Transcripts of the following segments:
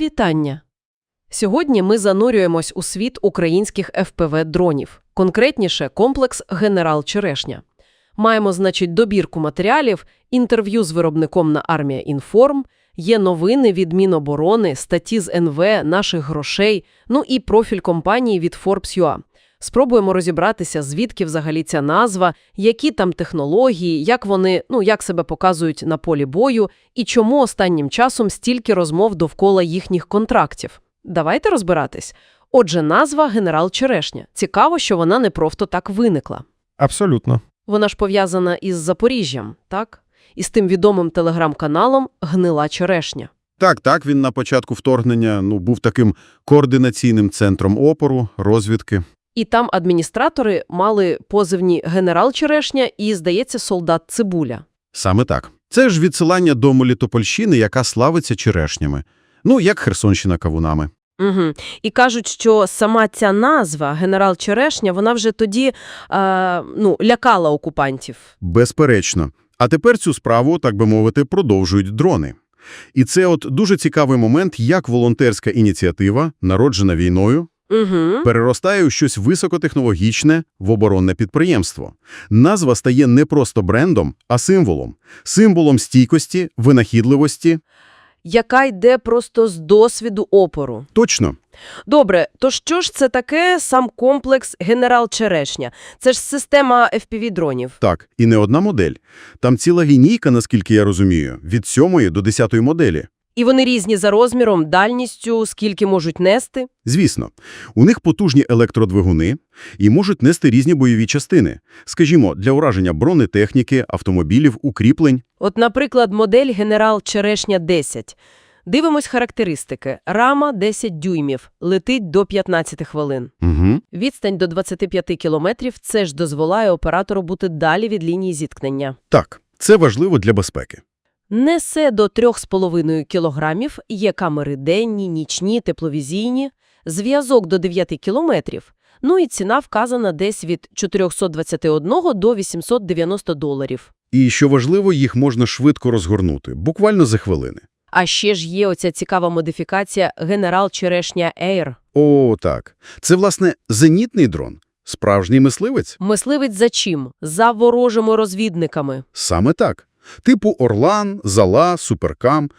Вітання! Сьогодні ми занурюємось у світ українських ФПВ дронів, конкретніше комплекс «Генерал Черешня». Маємо, значить, добірку матеріалів, інтерв'ю з виробником на Армія Інформ, є новини від Міноборони, статті з НВ, наших грошей, ну і профіль компанії від Forbes.ua. Спробуємо розібратися, звідки взагалі ця назва, які там технології, як вони, ну, як себе показують на полі бою, і чому останнім часом стільки розмов довкола їхніх контрактів. Давайте розбиратись. Отже, назва «Генерал Черешня». Цікаво, що вона не просто так виникла. Абсолютно. Вона ж пов'язана із Запоріжжям, так? Із тим відомим телеграм-каналом «Гнила Черешня». Так, так, він на початку вторгнення ну, був таким координаційним центром опору, розвідки. І там адміністратори мали позивні «Генерал Черешня» і, здається, солдат Цибуля. Саме так. Це ж відсилання до Мелітопольщини, яка славиться черешнями. Ну, як Херсонщина кавунами. Угу. І кажуть, що сама ця назва «Генерал Черешня» вона вже тоді е, ну, лякала окупантів. Безперечно. А тепер цю справу, так би мовити, продовжують дрони. І це от дуже цікавий момент, як волонтерська ініціатива, народжена війною, Угу. переростає у щось високотехнологічне в оборонне підприємство. Назва стає не просто брендом, а символом. Символом стійкості, винахідливості. Яка йде просто з досвіду опору. Точно. Добре, то що ж це таке сам комплекс «Генерал Черешня»? Це ж система FPV-дронів. Так, і не одна модель. Там ціла лінійка, наскільки я розумію, від 7 до 10 моделі. І вони різні за розміром, дальністю, скільки можуть нести. Звісно, у них потужні електродвигуни і можуть нести різні бойові частини. Скажімо, для ураження бронетехніки, автомобілів, укріплень. От, наприклад, модель «Генерал Черешня 10». Дивимось характеристики. Рама 10 дюймів, летить до 15 хвилин. Угу. Відстань до 25 кілометрів – це ж дозволяє оператору бути далі від лінії зіткнення. Так, це важливо для безпеки. Несе до 3,5 кілограмів, є камери денні, нічні, тепловізійні, зв'язок до 9 кілометрів, ну і ціна вказана десь від 421 до 890 доларів. І, що важливо, їх можна швидко розгорнути, буквально за хвилини. А ще ж є оця цікава модифікація «Генерал Черешня Air». О, так. Це, власне, зенітний дрон. Справжній мисливець? Мисливець за чим? За ворожими розвідниками. Саме так. Типу Орлан, Зала, Суперкам.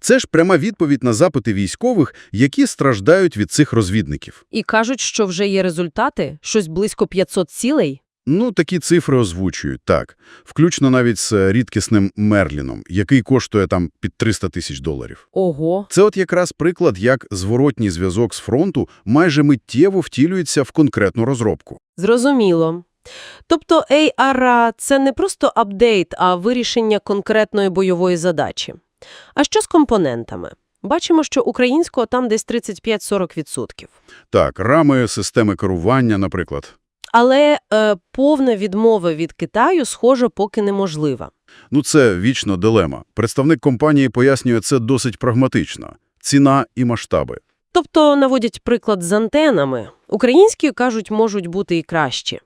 Це ж пряма відповідь на запити військових, які страждають від цих розвідників. І кажуть, що вже є результати, щось близько 500 цілей. Ну, такі цифри озвучують, так. Включно навіть з рідкісним Мерліном, який коштує там під 300 тисяч доларів. Ого. Це от якраз приклад, як зворотній зв'язок з фронту майже миттєво втілюється в конкретну розробку. Зрозуміло. Тобто ARA – це не просто апдейт, а вирішення конкретної бойової задачі. А що з компонентами? Бачимо, що українського там десь 35-40%. Так, рами, системи керування, наприклад. Але е, повна відмова від Китаю, схоже, поки неможлива. Ну, це вічно дилема. Представник компанії пояснює це досить прагматично. Ціна і масштаби. Тобто наводять приклад з антенами. Українські, кажуть, можуть бути і кращі.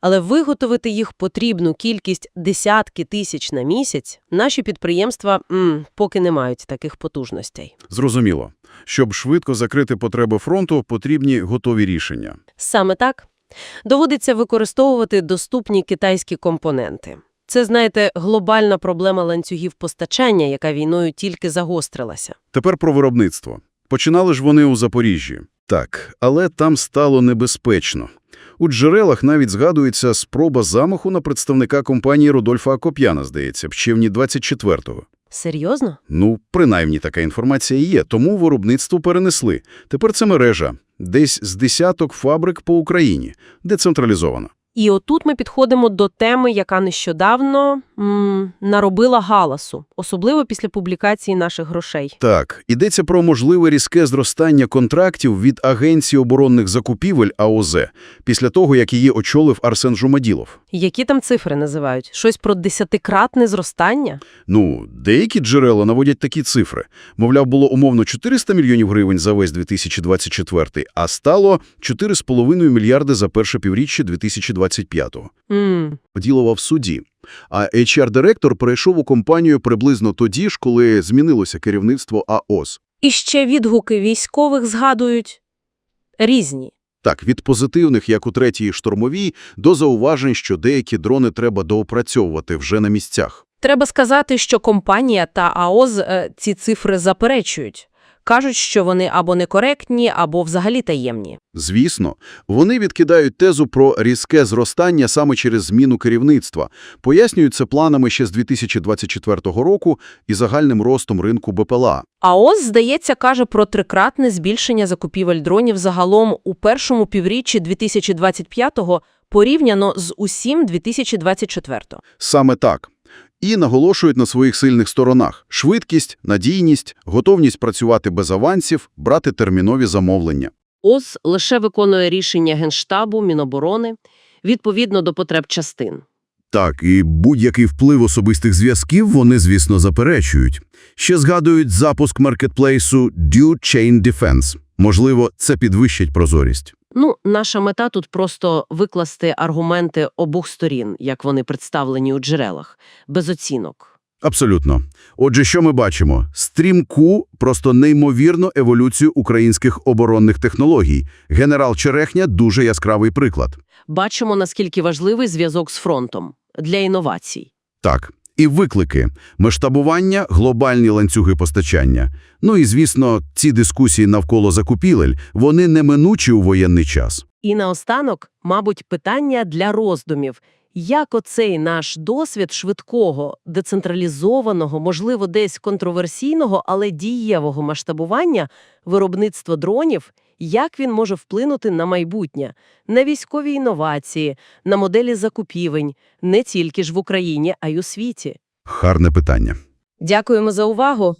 Але виготовити їх потрібну кількість десятки тисяч на місяць наші підприємства м, поки не мають таких потужностей. Зрозуміло. Щоб швидко закрити потреби фронту, потрібні готові рішення. Саме так. Доводиться використовувати доступні китайські компоненти. Це, знаєте, глобальна проблема ланцюгів постачання, яка війною тільки загострилася. Тепер про виробництво. Починали ж вони у Запоріжжі. Так, але там стало небезпечно. У джерелах навіть згадується спроба замаху на представника компанії Рудольфа Акоп'яна, здається, в червні 24-го. Серйозно? Ну, принаймні така інформація є, тому виробництво перенесли. Тепер це мережа. Десь з десяток фабрик по Україні. Децентралізована. І отут ми підходимо до теми, яка нещодавно м, наробила галасу, особливо після публікації наших грошей. Так, йдеться про можливе різке зростання контрактів від Агенції оборонних закупівель АОЗ після того, як її очолив Арсен Жумаділов. Які там цифри називають? Щось про десятикратне зростання? Ну, деякі джерела наводять такі цифри. Мовляв, було умовно 400 мільйонів гривень за весь 2024, а стало 4,5 мільярди за перше півріччя 2025-го. М, Ділова в суді. А HR-директор перейшов у компанію приблизно тоді ж, коли змінилося керівництво АОС. І ще відгуки військових згадують різні. Так, від позитивних, як у третій штурмовій, до зауважень, що деякі дрони треба доопрацьовувати вже на місцях. Треба сказати, що компанія та АОЗ е, ці цифри заперечують. Кажуть, що вони або некоректні, або взагалі таємні. Звісно, вони відкидають тезу про різке зростання саме через зміну керівництва, пояснюють це планами ще з 2024 року і загальним ростом ринку БПЛА. АОЗ, здається, каже про трикратне збільшення закупівель дронів загалом у першому півріччі 2025-го порівняно з усім 2024-го. Саме так. І наголошують на своїх сильних сторонах – швидкість, надійність, готовність працювати без авансів, брати термінові замовлення. ОЗ лише виконує рішення Генштабу, Міноборони відповідно до потреб частин. Так, і будь-який вплив особистих зв'язків вони, звісно, заперечують. Ще згадують запуск маркетплейсу Due Chain Defense. Можливо, це підвищить прозорість. Ну, наша мета тут просто викласти аргументи обох сторін, як вони представлені у джерелах, без оцінок. Абсолютно. Отже, що ми бачимо? Стрімку, просто неймовірну еволюцію українських оборонних технологій. Генерал Черехня – дуже яскравий приклад. Бачимо, наскільки важливий зв'язок з фронтом для інновацій. Так. І виклики – масштабування, глобальні ланцюги постачання. Ну і, звісно, ці дискусії навколо закупівель, вони неминучі у воєнний час. І наостанок, мабуть, питання для роздумів. Як оцей наш досвід швидкого, децентралізованого, можливо, десь контроверсійного, але дієвого масштабування виробництва дронів, як він може вплинути на майбутнє, на військові інновації, на моделі закупівень, не тільки ж в Україні, а й у світі? Гарне питання. Дякуємо за увагу.